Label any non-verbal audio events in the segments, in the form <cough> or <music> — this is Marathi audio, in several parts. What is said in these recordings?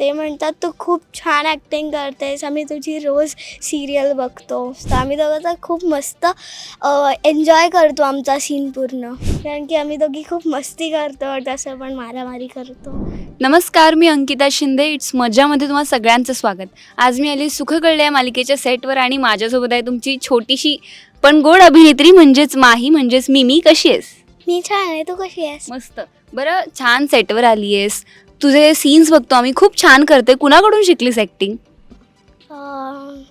ते म्हणतात तू खूप छान ॲक्टिंग करतेस. आम्ही तुझी रोज सिरियल बघतो. तर आम्ही दोघं तर खूप मस्त एन्जॉय करतो आमचा सीन पूर्ण. कारण की आम्ही दोघी खूप मस्ती करतो तसं पण मारामारी करतो. नमस्कार मी अंकिता शिंदे. इट्स मजामध्ये तुम्हा सगळ्यांचं स्वागत. आज मी आली सुख कळले या मालिकेच्या सेटवर आणि माझ्यासोबत आहे तुमची छोटीशी पण गोड अभिनेत्री म्हणजेच माही म्हणजेच मिमी कशी आहेस? मी छान आहे. तू कशी आहेस? मस्त. बरं छान सेटवर आली आहेस. तुझे सीन्स बघतो आम्ही. खूप छान करते. कुणाकडून शिकलीस ॲक्टिंग अं,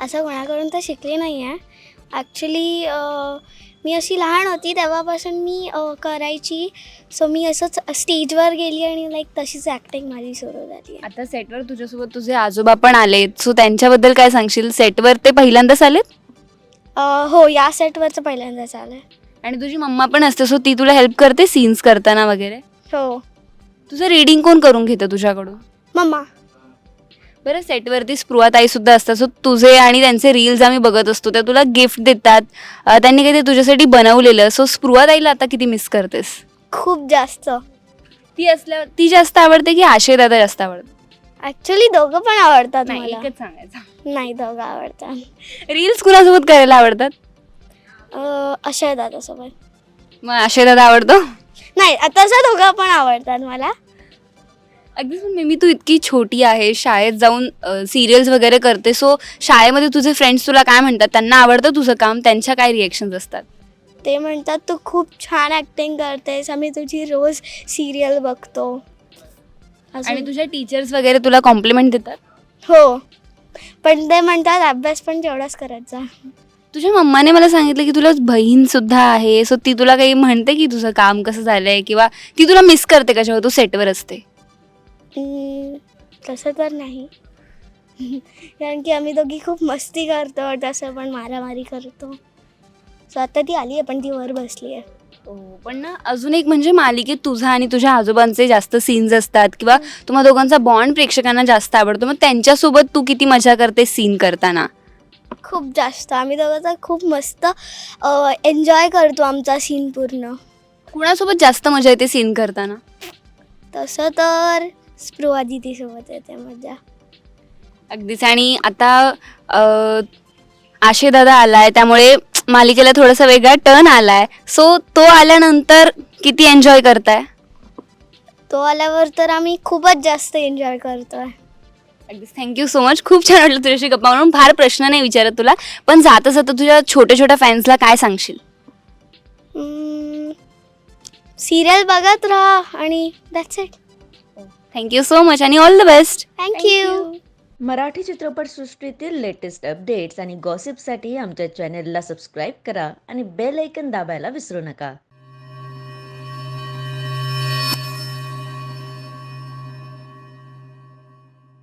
असं कोणाकडून तर शिकले नाही आहे ॲक्च्युली मी अशी लहान होती तेव्हापासून मी अं, करायची. सो मी असंच स्टेजवर गेली आणि लाईक तशीच ॲक्टिंग माझी सुरू झाली. आहे आता सेटवर तुझ्यासोबत तुझे आजोबा पण आलेत. सो त्यांच्याबद्दल काय सांगशील? सेटवर ते पहिल्यांदाच आलेत? अं, हो या सेटवरचं पहिल्यांदा चालू आहे आणि तुझी मम्मा पण असते. सो ती तुला हेल्प करते सीन्स करताना वगैरे? हो. तुझं रीडिंग कोण करून घेतं तुझ्याकडून? मम्मा. बरं सेटवरती स्पृहाताई सुद्धा असतात. सो तुझे आणि त्यांचे रील्स आम्ही बघत असतो. त्या तुला गिफ्ट देतात. अं, त्यांनी काही ते तुझ्यासाठी बनवलेलं. सो स्पृहाताईला आता किती मिस करतेस? खूप जास्त. ती असल्यावर ती जास्त आवडते की आशय दादा जास्त आवडते? ॲक्च्युली दोघं पण आवडतात नाही मला. एकच सांगायचं. नाही दोघं आवडतात. रील्स कुणासोबत करायला आवडतात? अं, अशा दादासोबत मग आशय दादा आवडतो? नाही तसं दोघं पण आवडतात मला. अगदीच पण मी तू इतकी छोटी आहे शाळेत जाऊन सिरियल्स वगैरे करते सो शाळेमध्ये तुझे फ्रेंड्स तुला काय म्हणतात? त्यांना आवडतं तुझं काम त्यांच्या काय रिएक्शन्स असतात? ते म्हणतात तू खूप छान ॲक्टिंग करतेस आम्ही तुझी रोज सिरियल बघतो. आणि तुझ्या टीचर्स वगैरे तुला कॉम्प्लिमेंट देतात? हो. पण ते म्हणतात अभ्यास पण तेवढाच करायचा तुझ्या मम्माने मला सांगितलं की तुला बहीण सुद्धा आहे सो ती तुला काही म्हणते की तुझं काम कसं झालंय किंवा ती तुला मिस करते का जेव्हा तू सेटवर असते. हम्म, तसं तर नाही. <laughs> कारण की आम्ही दोघी खूप मस्ती करतो तसं पण मारामारी करतो. सो आता ती आली आहे पण ती वर बसली आहे हो पण ना अजून एक म्हणजे मालिकेत तुझा आणि तुझ्या आजोबांचे जास्त सीन्स असतात किंवा तुम्हा दोघांचा बॉन्ड प्रेक्षकांना जास्त आवडतो. मग त्यांच्यासोबत तू किती मजा करते सीन करताना? खूप जास्त. आम्ही दोघं तर खूप मस्त एन्जॉय करतो आमचा सीन पूर्ण. कुणासोबत जास्त मजा येते सीन करताना? तसं तर स्पृहा दिदीसोबत येते मजा. अगदीच. आणि आता अ, आशय दादा आलाय त्यामुळे मालिकेला थोडासा वेगळा टर्न आलाय. सो तो आल्यानंतर किती एन्जॉय करताय? तो आल्यावर तर आम्ही खूपच जास्त एन्जॉय करतोय. अगदीच. थँक्यू सो मच खूप छान वाटलं तुझ्याशी गप्पा म्हणून फार प्रश्न नाही विचारत तुला पण जाता जाता तुझ्या छोट्या छोट्या फॅन्सला काय सांगशील? सिरियल बघत राहा आणि that's it thank you so much आणि all the best thank you Marathi चित्रपटसृष्टीतील लेटेस्ट अपडेट्स आणि गॉसिपसाठी आमच्या चॅनेलला सबस्क्राईब करा आणि बेल ऐकन दाबायला विसरू नका.